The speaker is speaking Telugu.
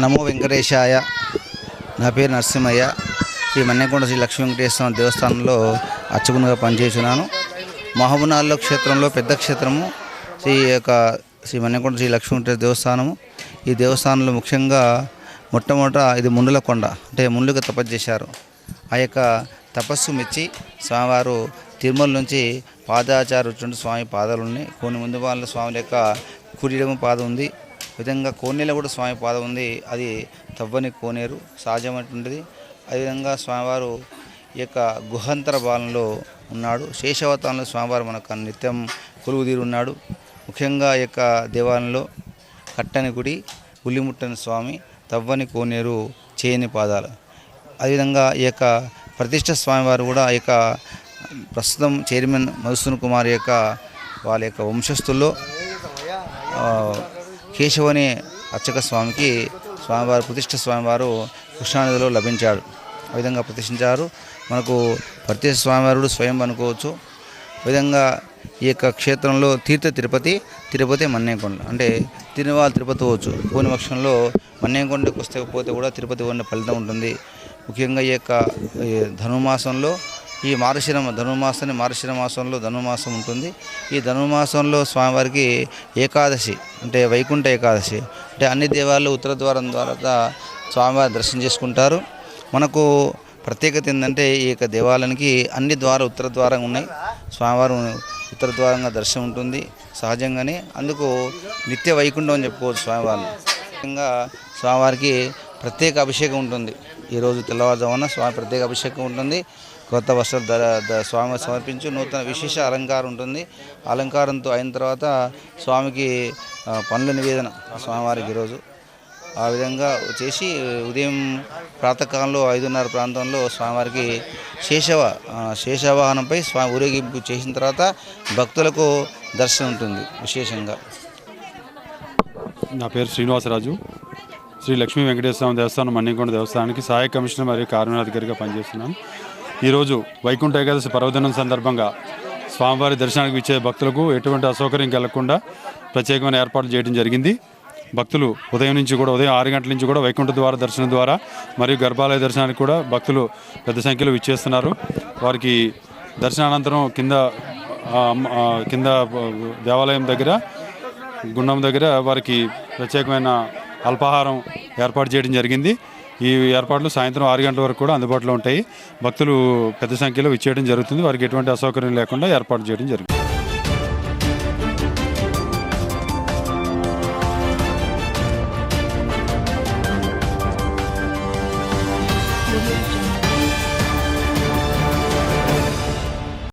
నమో వెంకటేశాయ. నా పేరు నరసింహయ్య. శ్రీ మన్నెకొండ శ్రీ లక్ష్మీ వెంకటేశ్వర దేవస్థానంలో అర్చకునిగా పనిచేస్తున్నాను. మహబూనాల్లో క్షేత్రంలో పెద్ద క్షేత్రము. శ్రీ యొక్క శ్రీ మన్నెకొండ శ్రీ లక్ష్మీ వెంకటేశ్వర దేవస్థానము. ఈ దేవస్థానంలో ముఖ్యంగా మొట్టమొదట ఇది ముండుల కొండ అంటే ముండుగా తపస్సు చేశారు. ఆ యొక్క తపస్సు మెచ్చి స్వామివారు తిరుమల నుంచి పాదాచారు స్వామి పాదాలు ఉన్నాయి. కొన్ని ముందు వాళ్ళ స్వామి యొక్క కుడి పాదం ఉంది. విధంగా కోనేరులో కూడా స్వామి పాదం ఉంది. అది తవ్వని కోనేరు సహజమైనటువంటిది అదేవిధంగా స్వామివారు ఈ యొక్క గుహంతర బాలంలో ఉన్నాడు. శేషవతారంలో స్వామివారు మనకు నిత్యం కొలువు తీరు ఉన్నాడు. ముఖ్యంగా ఈ యొక్క దేవాలయంలో కట్టని గుడి ఉల్లిముట్టని స్వామి తవ్వని కోనేరు చేయని పాదాలు. అదేవిధంగా ఈ యొక్క ప్రతిష్ట స్వామివారు కూడా ఈ యొక్క ప్రస్తుతం చైర్మన్ మధుసూన్ కుమార్ యొక్క వాళ్ళ యొక్క వంశస్థుల్లో కేశవని అర్చక స్వామికి స్వామివారు ప్రతిష్ట స్వామివారు కృష్ణానదిలో లభించాడు ఆ విధంగా ప్రతిష్ఠించారు. మనకు ప్రత్యేక స్వామివారుడు స్వయం అనుకోవచ్చు. విధంగా ఈ యొక్క క్షేత్రంలో తీర్థ తిరుపతి తిరుపతి మన్నేకొండ అంటే తిరువాల తిరుపతి పోవచ్చు. పోని మన్నేకొండకు వస్తే పోతే కూడా తిరుపతి ఉన్న ఫలితం ఉంటుంది. ముఖ్యంగా ఈ యొక్క ఈ ధనుమాసంలో ఈ మార్గశిర ధనుర్మాసాన్ని మార్గశిర మాసంలో ధనుర్మాసం ఉంటుంది. ఈ ధనుర్మాసంలో స్వామివారికి ఏకాదశి అంటే వైకుంఠ ఏకాదశి అంటే అన్ని దేవాలయాలు ఉత్తర ద్వారం ద్వారా స్వామివారి దర్శనం చేసుకుంటారు. మనకు ప్రత్యేకత ఏంటంటే ఈ యొక్క దేవాలయానికి అన్ని ద్వార ఉత్తర ద్వారం ఉన్నాయి. స్వామివారు ఉత్తర ద్వారంగా దర్శనం ఉంటుంది సహజంగానే. అందుకు నిత్య వైకుంఠం అని చెప్పుకోవచ్చు స్వామివారిని. ముఖ్యంగా స్వామివారికి ప్రత్యేక అభిషేకం ఉంటుంది. ఈరోజు తెల్లవారుజామున స్వామి ప్రత్యేక అభిషేకం ఉంటుంది. కొత్త వస్త్రాలు ధర స్వామి సమర్పించి నూతన విశేష అలంకారం ఉంటుంది. అలంకారంతో అయిన తర్వాత స్వామికి పనుల పండ్ల నివేదన స్వామివారికి ఈరోజు ఆ విధంగా చేసి ఉదయం ప్రాతకాలంలో ఐదున్నర ప్రాంతంలో స్వామివారికి శేషవ శేషవాహనంపై స్వామి ఊరేగింపు చేసిన తర్వాత భక్తులకు దర్శనం ఉంటుంది విశేషంగా. నా పేరు శ్రీనివాసరాజు. శ్రీ లక్ష్మీ వెంకటేశ్వర స్వామి దేవస్థానం మన్నికొండ దేవస్థానానికి సహాయ కమిషనర్ మరియు కార్యనిర్వహణాధికారిగా పనిచేస్తున్నాను. ఈరోజు వైకుంఠ ఏకాదశి పర్వదినం సందర్భంగా స్వామివారి దర్శనానికి ఇచ్చే భక్తులకు ఎటువంటి అసౌకర్యం కలగకుండా ప్రత్యేకమైన ఏర్పాట్లు చేయడం జరిగింది. భక్తులు ఉదయం నుంచి కూడా ఉదయం ఆరు గంటల నుంచి కూడా వైకుంఠ ద్వార దర్శనం ద్వారా మరియు గర్భాలయ దర్శనానికి కూడా భక్తులు పెద్ద సంఖ్యలో విచ్చేస్తున్నారు. వారికి దర్శనానంతరం కింద కింద దేవాలయం దగ్గర గుండం దగ్గర వారికి ప్రత్యేకమైన అల్పాహారం ఏర్పాటు చేయడం జరిగింది. ఈ ఏర్పాట్లు సాయంత్రం ఆరు గంటల వరకు కూడా అందుబాటులో ఉంటాయి. భక్తులు పెద్ద సంఖ్యలో విచ్చేయడం జరుగుతుంది. వారికి ఎటువంటి అసౌకర్యం లేకుండా ఏర్పాటు చేయడం జరిగింది